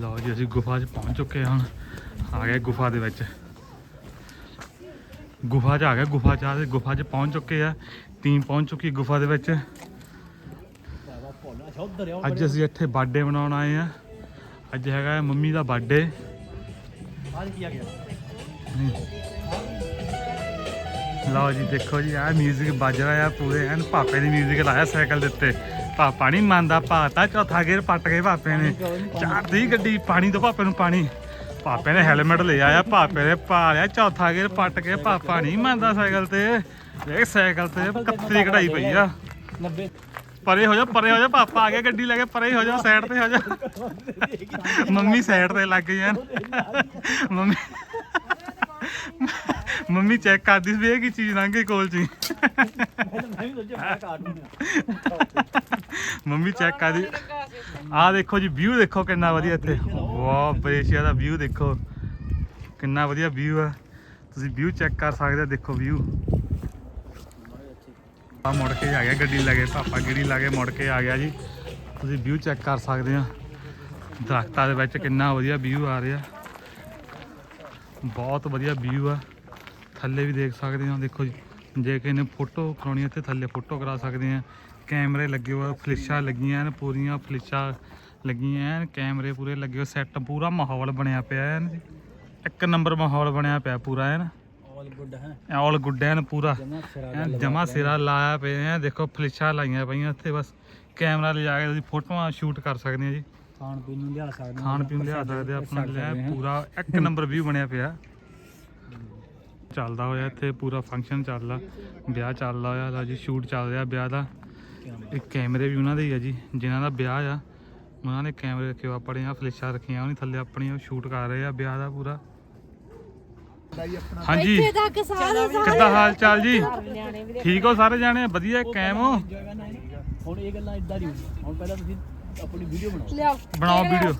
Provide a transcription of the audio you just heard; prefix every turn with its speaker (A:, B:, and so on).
A: ਲਓ ਜੀ ਅਸੀਂ ਗੁਫਾ 'ਚ ਪਹੁੰਚ ਚੁੱਕੇ ਹਾਂ ਆ ਗਏ ਗੁਫਾ ਦੇ ਵਿੱਚ। ਗੁਫਾ 'ਚ ਆ ਗਏ ਗੁਫਾ 'ਚ ਆ ਗਏ ਗੁਫਾ 'ਚ ਪਹੁੰਚ ਚੁੱਕੇ ਆ। ਟੀਮ ਪਹੁੰਚ ਚੁੱਕੀ ਗੁਫਾ ਦੇ ਵਿੱਚ। ਅੱਜ ਅਸੀਂ ਇੱਥੇ ਬਰਥਡੇ ਮਨਾਉਣ ਆਏ ਆ। ਅੱਜ ਹੈਗਾ ਮੰਮੀ ਦਾ ਬਰਥਡੇ। ਲਓ ਜੀ ਦੇਖੋ ਜੀ ਆ 뮤직 ਵੱਜ ਰਿਹਾ ਆ ਪੂਰੇ ਐਨ ਪਾਪੇ ਨੇ 뮤직 ਲਾਇਆ ਸਾਈਕਲ ਦੇ ਉੱਤੇ ਪਾਪਾ ਨਹੀਂ ਮੰਨਦਾ ਪਾਤਾ ਚੌਥਾ ਗੇਰ ਪੱਟ ਗਏ ਪਾਪੇ ਨੇ ਚਾਰਦੀ ਗੱਡੀ ਪਾਣੀ ਤੋਂ ਪਾਪੇ ਨੂੰ ਪਾਣੀ ਪਾਪੇ ਨੇ ਹੈਲਮਟ ਲੈ ਆਇਆ ਪਾਪੇ ਨੇ ਪਾ ਲਿਆ ਚੌਥਾ ਗੇਰ ਪੱਟ ਕੇ ਪਾਪਾ ਨਹੀਂ ਮੰਨਦਾ ਸਾਈਕਲ ਤੇ ਦੇਖ ਸਾਈਕਲ ਤੇ ਕੱਤਰੀ ਕਢਾਈ ਪਈ ਆ
B: 90
A: ਪਰੇ ਹੋ ਜਾ ਪਰੇ ਹੋ ਜਾ ਪਾਪਾ ਆ ਗਿਆ ਗੱਡੀ ਲੈ ਕੇ ਪਰੇ ਹੋ ਜਾ ਸਾਈਡ ਤੇ ਹੋ ਜਾ ਮੰਮੀ ਸਾਈਡ ਤੇ ਲੱਗ ਜਾਣ ਮੰਮੀ ਮੰਮੀ ਚੈੱਕ ਕਰਦੀ ਸੀ ਵੀ ਇਹ ਕੀ ਚੀਜ਼ ਲੰਘ ਗਈ ਕੋਲ ਚ
B: ਮੈਂ ਵੀ ਸੋਚਿਆ ਮੈਂ ਕਾਰਟੂਨ
A: ਮੰਮੀ ਚੈੱਕ ਕਰਦੀ। ਆਹ ਦੇਖੋ ਜੀ ਵਿਊ ਦੇਖੋ ਕਿੰਨਾ ਵਧੀਆ ਇੱਥੇ। ਵਾਹ ਬਰੇਸ਼ੀਆ ਦਾ ਵਿਊ ਦੇਖੋ। ਕਿੰਨਾ ਵਧੀਆ ਵਿਊ ਆ। ਤੁਸੀਂ ਵਿਊ ਚੈੱਕ ਕਰ ਸਕਦੇ ਹੋ ਦੇਖੋ ਵਿਊ ਆ ਮੁੜ ਕੇ ਆ ਗਿਆ ਗੱਡੀ ਲੈ ਕੇ, ਪਾਪਾ ਗੱਡੀ ਲਾ ਕੇ ਮੁੜ ਕੇ ਆ ਗਿਆ ਜੀ। ਤੁਸੀਂ ਵਿਊ ਚੈੱਕ ਕਰ ਸਕਦੇ ਆ। ਦਰਖਤਾਂ ਦੇ ਵਿੱਚ ਕਿੰਨਾ ਵਧੀਆ ਵਿਊ ਆ ਰਿਹਾ। ਬਹੁਤ ਵਧੀਆ ਵਿਊ ਆ। ਥੱਲੇ ਵੀ ਦੇਖ ਸਕਦੇ ਹੋ। ਦੇਖੋ ਜੀ ਜੇ ਕਿਸੇ ਨੇ ਫੋਟੋ ਕਰਾਉਣੀ ਹੈ ਤੇ ਥੱਲੇ ਫੋਟੋ ਕਰਾ ਸਕਦੇ ਆ ਕੈਮਰੇ ਲੱਗੇ ਹੋਏ ਫਲਿਸ਼ਾਂ ਲੱਗੀਆਂ ਨੇ ਪੂਰੀਆਂ ਫਲਿਸ਼ਾਂ ਲੱਗੀਆਂ ਐਨ ਕੈਮਰੇ ਪੂਰੇ ਲੱਗੇ ਹੋਏ ਸੈੱਟ ਪੂਰਾ ਮਾਹੌਲ ਬਣਿਆ ਪਿਆ ਜੀ। ਇੱਕ ਨੰਬਰ ਮਾਹੌਲ ਬਣਿਆ ਪਿਆ ਪੂਰਾ ਐਨ
B: ਆਲ ਗੁੱਡ ਹੈ।
A: ਆਲ ਗੁੱਡ ਐਨ ਪੂਰਾ।
B: ਜਮਾ ਸਿਰਾ
A: ਲਾਇਆ ਪਿਆ ਐ ਦੇਖੋ ਫਲਿਸ਼ਾਂ ਲਾਈਆਂ ਪਈਆਂ ਇੱਥੇ ਬਸ ਕੈਮਰਾ ਲਿਜਾ ਕੇ ਤੁਸੀਂ ਫੋਟੋਆਂ ਸ਼ੂਟ ਕਰ ਸਕਦੇ ਆ ਜੀ।
B: ਖਾਣ ਪੀਣ ਨੂੰ ਲਿਆ ਸਕਦੇ।
A: ਖਾਣ ਪੀਣ ਲਿਆ ਸਕਦੇ ਆ ਆਪਣਾ। ਪੂਰਾ ਇੱਕ ਨੰਬਰ ਵਿਊ ਬਣਿਆ ਪਿਆ। ਚੱਲਦਾ ਹੋਇਆ ਇੱਥੇ ਪੂਰਾ ਫੰਕਸ਼ਨ ਚੱਲਦਾ। ਵਿਆਹ ਚੱਲਦਾ ਹੋਇਆ ਲਾ ਜੀ ਸ਼ੂਟ ਚੱਲ ਰਿਹਾ ਵਿਆਹ ਦਾ। ਇਹ ਕੈਮਰੇ ਵੀ ਉਹਨਾਂ ਦੇ ਹੀ ਆ ਜੀ ਜਿਨ੍ਹਾਂ ਦਾ ਵਿਆਹ ਆ ਉਹਨਾਂ ਨੇ ਕੈਮਰੇ ਰੱਖੇ ਹੋਏ ਆਪਣੇ ਆ ਫਲੈਸ਼ਾਂ ਰੱਖੀਆਂ ਉਹਨੇ ਥੱਲੇ ਆਪਣੀਆਂ ਸ਼ੂਟ ਕਰ ਰਹੇ ਆ ਵਿਆਹ ਦਾ ਪੂਰਾ। ਹਾਂਜੀ।
C: ਇੱਥੇ ਤੱਕ ਸਾਰੇ
A: ਕਿੱਦਾਂ ਹਾਲ ਚਾਲ ਜੀ? ਠੀਕ ਹੋ ਸਾਰੇ ਜਾਣੇ? ਵਧੀਆ ਕਾਇਮ ਹੋ?
B: ਹੁਣ ਇਹ ਗੱਲਾਂ ਇਦਾਂ ਨਹੀਂ ਹੁਣ ਪਹਿਲਾਂ ਤੁਸੀਂ ਆਪਣੀ ਵੀਡੀਓ ਬਣਾਓ।
A: ਬਣਾਓ ਵੀਡੀਓ